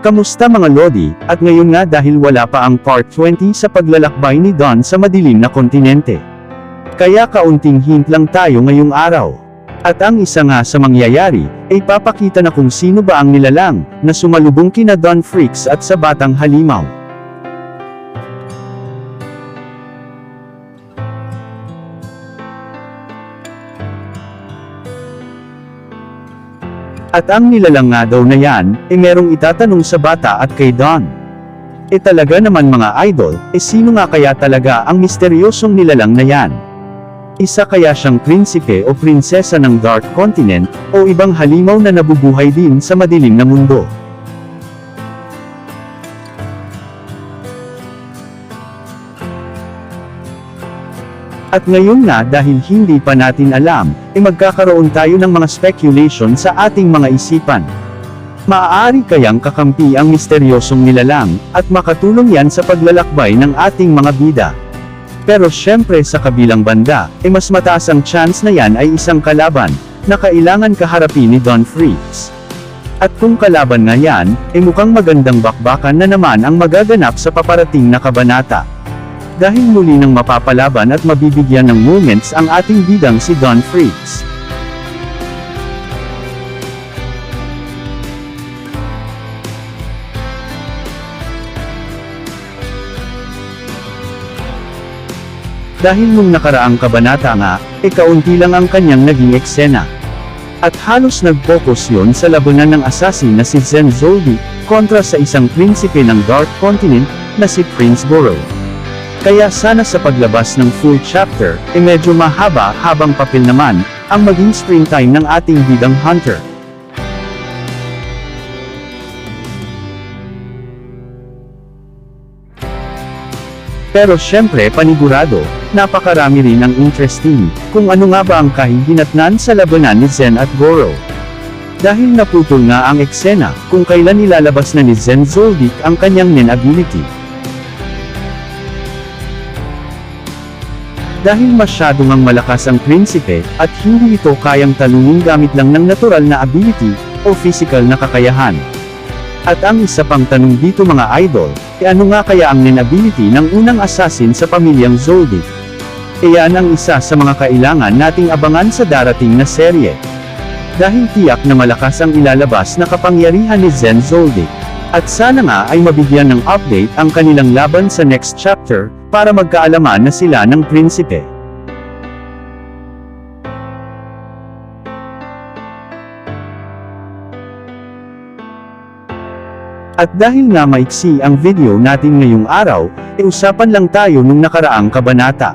Kamusta mga Lodi, at ngayon nga dahil wala pa ang part 20 sa paglalakbay ni Don sa madilim na kontinente. Kaya kaunting hint lang tayo ngayong araw. At ang isa nga sa mangyayari, ay papakita na kung sino ba ang nilalang, na sumalubong kina Don Freaks at sa Batang Halimaw. At ang nilalang nga daw na yan, e merong itatanong sa bata at kay Don. E talaga naman mga idol, e sino nga kaya talaga ang misteryosong nilalang na yan? Isa kaya siyang prinsipe o prinsesa ng Dark Continent, o ibang halimaw na nabubuhay din sa madilim na mundo? At ngayon na dahil hindi pa natin alam, e magkakaroon tayo ng mga speculation sa ating mga isipan. Maaari kayang kakampi ang misteryosong nilalang, at makatulong yan sa paglalakbay ng ating mga bida. Pero syempre sa kabilang banda, e mas mataas ang chance na yan ay isang kalaban, na kailangan kaharapin ni Don Freaks. At kung kalaban nga yan, e mukhang magandang bakbakan na naman ang magaganap sa paparating na kabanata. Dahil muli nang mapapalaban at mabibigyan ng moments ang ating bidang si Don Freaks. Dahil nung nakaraang kabanata nga, e kaunti lang ang kanyang naging eksena. At halos nag-focus yon sa labanan ng assassin na si Zen Zoldy, kontra sa isang prinsipe ng Dark Continent, na si Prince Boro. Kaya sana sa paglabas ng full chapter, e medyo mahaba habang papel naman, ang maging springtime ng ating bidang hunter. Pero syempre panigurado, napakarami rin ang interesting, kung ano nga ba ang kahihinatnan sa labanan ni Zen at Goro. Dahil naputol nga ang eksena, kung kailan ilalabas na ni Zen Zoldyck ang kanyang nin ability. Dahil masyado ngang malakas ang prinsipe, at hindi ito kayang talunin gamit lang ng natural na ability, o physical na kakayahan. At ang isa pang tanong dito mga idol, e ano nga kaya ang nin ability ng unang assassin sa pamilyang Zoldyck? E yan ang isa sa mga kailangan nating abangan sa darating na serye. Dahil tiyak na malakas ang ilalabas na kapangyarihan ni Zen Zoldyck. At sana nga ay mabigyan ng update ang kanilang laban sa next chapter, para magkaalaman na sila ng prinsipe. At dahil nga maiksi ang video natin ngayong araw, e usapan lang tayo nung nakaraang kabanata.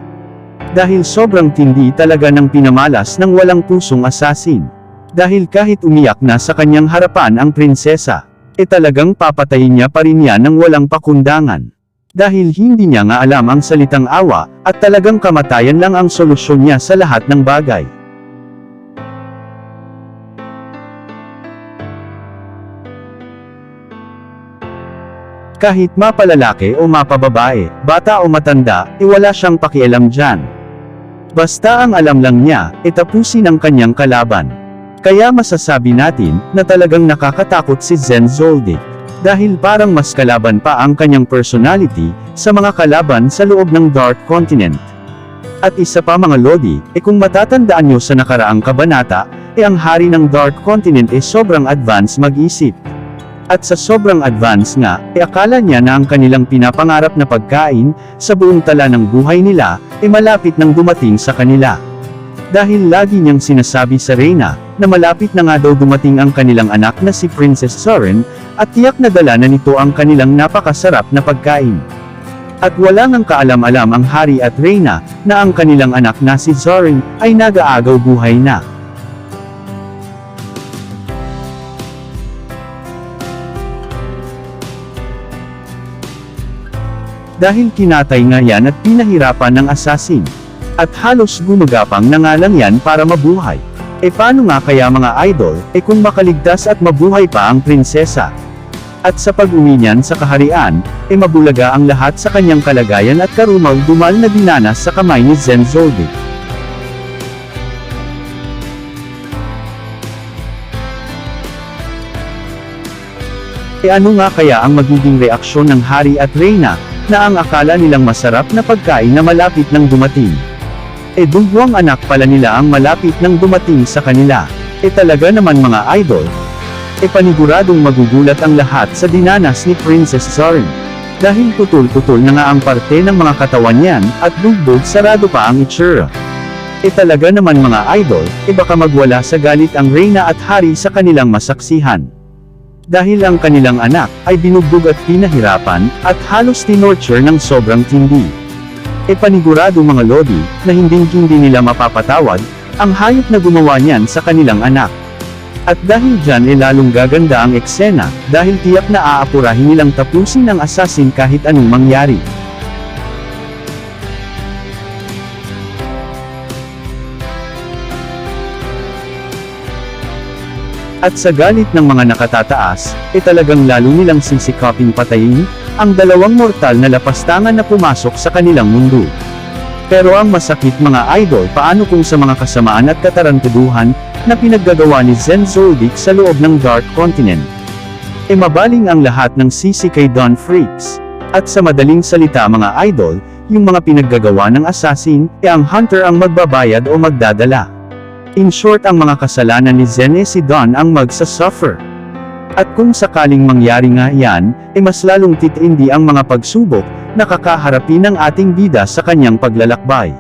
Dahil sobrang tindi talaga ng pinamalas ng walang pusong assassin. Dahil kahit umiyak na sa kanyang harapan ang prinsesa, e talagang papatayin niya pa rin yan ng walang pakundangan. Dahil hindi niya nga alam ang salitang awa, at talagang kamatayan lang ang solusyon niya sa lahat ng bagay. Kahit mapalalaki o mapababae, bata o matanda, e wala siyang pakialam dyan. Basta ang alam lang niya, e tapusin ang kanyang kalaban. Kaya masasabi natin, na talagang nakakatakot si Zen Zoldyck. Dahil parang mas kalaban pa ang kanyang personality, sa mga kalaban sa loob ng Dark Continent. At isa pa mga Lodi, e kung matatandaan nyo sa nakaraang kabanata, e ang hari ng Dark Continent e sobrang advance mag-isip. At sa sobrang advance nga, e akala niya na ang kanilang pinapangarap na pagkain, sa buong tala ng buhay nila, e malapit nang dumating sa kanila. Dahil lagi niyang sinasabi sa Reyna, na malapit na nga daw dumating ang kanilang anak na si Princess Soren, at tiyak na dala na nito ang kanilang napakasarap na pagkain. At wala ngang kaalam-alam ang hari at Reyna, na ang kanilang anak na si Zorin, ay nag-aagaw buhay na. Dahil kinatay nga yan at pinahirapan ng assassin. At halos gumagapang na nga lang yan para mabuhay. E paano nga kaya mga idol, e kung makaligtas at mabuhay pa ang prinsesa? At sa pag-uwi niyan sa kaharian, e mabulaga ang lahat sa kanyang kalagayan at karumal dumal na dinanas sa kamay ni Zen Zoldyck. E ano nga kaya ang magiging reaksyon ng hari at reyna, na ang akala nilang masarap na pagkain na malapit nang dumating? E dugwang anak pala nila ang malapit nang dumating sa kanila. E talaga naman mga idol. E paniguradong magugulat ang lahat sa dinanas ni Princess Zarin. Dahil putol-putol na nga ang parte ng mga katawan niyan, at bugbog sarado pa ang itsura. E talaga naman mga idol, e baka magwala sa galit ang reyna at hari sa kanilang masaksihan. Dahil ang kanilang anak, ay binugbog at pinahirapan, at halos tinorture ng sobrang tindi. E panigurado mga lodi, na hinding-hindi nila mapapatawad, ang hayop na gumawa niyan sa kanilang anak. At dahil dyan e lalong gaganda ang eksena, dahil tiyak na aapurahin nilang tapusin ang assassin kahit anong mangyari. At sa galit ng mga nakatataas, e talagang lalo nilang sisikaping patayin, ang dalawang mortal na lapastangan na pumasok sa kanilang mundo. Pero ang masakit mga idol paano kung sa mga kasamaan at katarantaduhan, na pinaggagawa ni Zen Zoldyck sa loob ng Dark Continent. E mabaling ang lahat ng sisi kay Don Freaks. At sa madaling salita mga idol, yung mga pinaggagawa ng assassin, e ang hunter ang magbabayad o magdadala. In short ang mga kasalanan ni Zen e si Don ang magsasuffer. At kung sakaling mangyari nga yan, e mas lalong titindi ang mga pagsubok, na kakaharapin ng ating bida sa kanyang paglalakbay.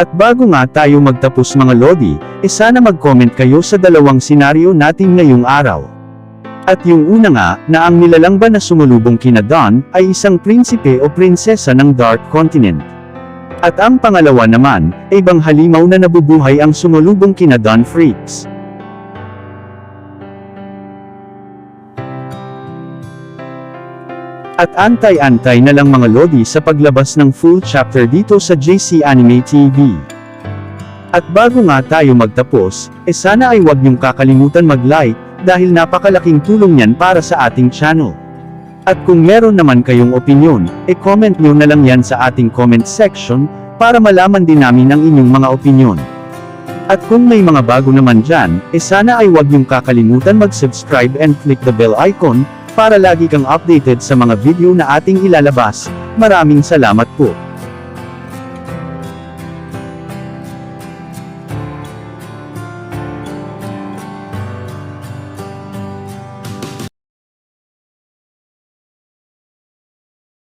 At bago nga tayo magtapos mga Lodi, e sana mag-comment kayo sa dalawang senaryo natin ngayong araw. At yung una nga, na ang nilalang ba na sumulubong kina Don, ay isang prinsipe o prinsesa ng Dark Continent. At ang pangalawa naman, ay bang halimaw na nabubuhay ang sumulubong kina Don Freaks. At antay-antay na lang mga lodi sa paglabas ng full chapter dito sa JC Anime TV. At bago nga tayo magtapos, e sana ay huwag niyong kakalimutan mag-like, dahil napakalaking tulong yan para sa ating channel. At kung meron naman kayong opinion, e comment nyo na lang yan sa ating comment section, para malaman din namin ang inyong mga opinion. At kung may mga bago naman dyan, e sana ay huwag niyong kakalimutan mag-subscribe and click the bell icon, para lagi kang updated sa mga video na ating ilalabas. Maraming salamat po.